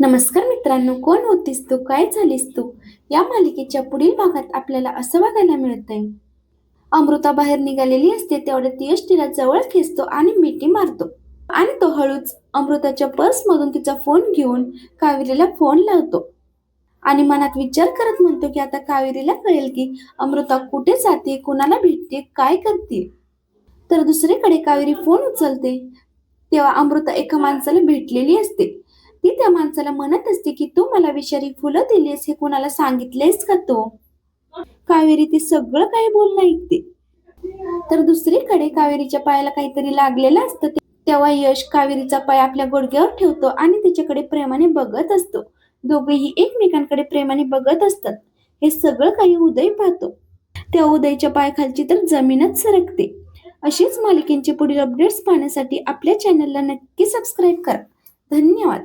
नमस्कार मित्रांनो कोण होतीस तू? काय झालीस तू? या मालिकेच्या पुढील भागात आपल्याला असं बघायला मिळतंय. अमृता बाहेर निघालेली असते तेवढ्यात यश तिला जवळ खेचतो आणि मिठी मारतो. आणि तो हळूच अमृताच्या पर्स मधून तिचा फोन घेऊन कावेरीला फोन लावतो. आणि मनात विचार करत म्हणतो की आता कावेरीला कळेल की अमृता कुठे जाते कुणाला भेटते काय करते? तर दुसरीकडे कावेरी फोन उचलते. तेव्हा अमृता एका माणसाला भेटलेली असते. ती त्या माणसाला म्हणत असते की तू मला विषारी फुलं दिलीस हे कुणाला सांगितलेस का तो? कावेरी ती सगळं काही बोलणं ऐकते. तर दुसरीकडे कावेरीच्या पायाला काहीतरी लागलेलं असतं तेव्हा यश कावेरीचा पाय आपल्या गुडघ्यावर ठेवतो आणि तिच्याकडे प्रेमाने बघत असतो. दोघेही एकमेकांकडे प्रेमाने बघत असतात. हे सगळं काही उदय पाहतो. त्या उदयच्या पायाखालची तर जमीनच सरकते. अशीच मालिकेंचे पुढील अपडेट्स पाहण्यासाठी आपल्या चॅनलला नक्की सबस्क्राईब करा. धन्यवाद.